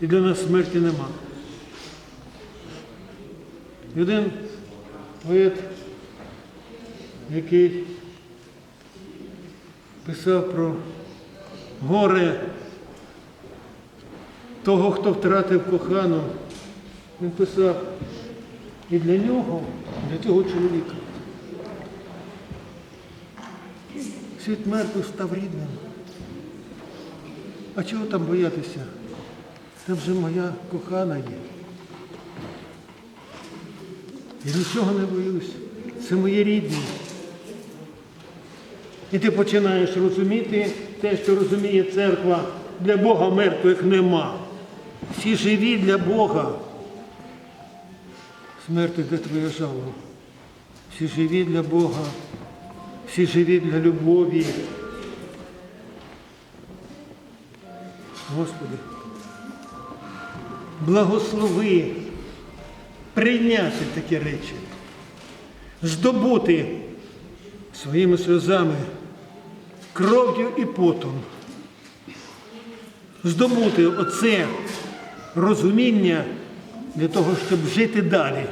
і для нас смерті нема. Один поет, який писав про горе того, хто втратив кохану, він писав і для нього, і для цього чоловіка. Світ мертвий став рідним. А чого там боятися? Там же моя кохана є. Я нічого не боюсь. Це мої рідні. І ти починаєш розуміти те, що розуміє церква. Для Бога мертвих нема. Всі живі для Бога. Смерти де твоє жало. Всі живі для Бога. Всі живі для любові. Господи, благослови прийняти такі речі, здобути своїми сльозами, кров'ю і потом, здобути оце розуміння для того, щоб жити далі,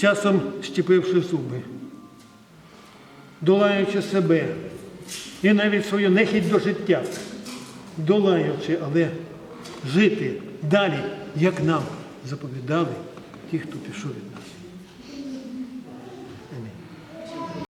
часом щепивши зуби, долаючи себе і навіть свою нехідь до життя, долаючи, але жити далі, як нам заповідали ті, хто пішов від нас.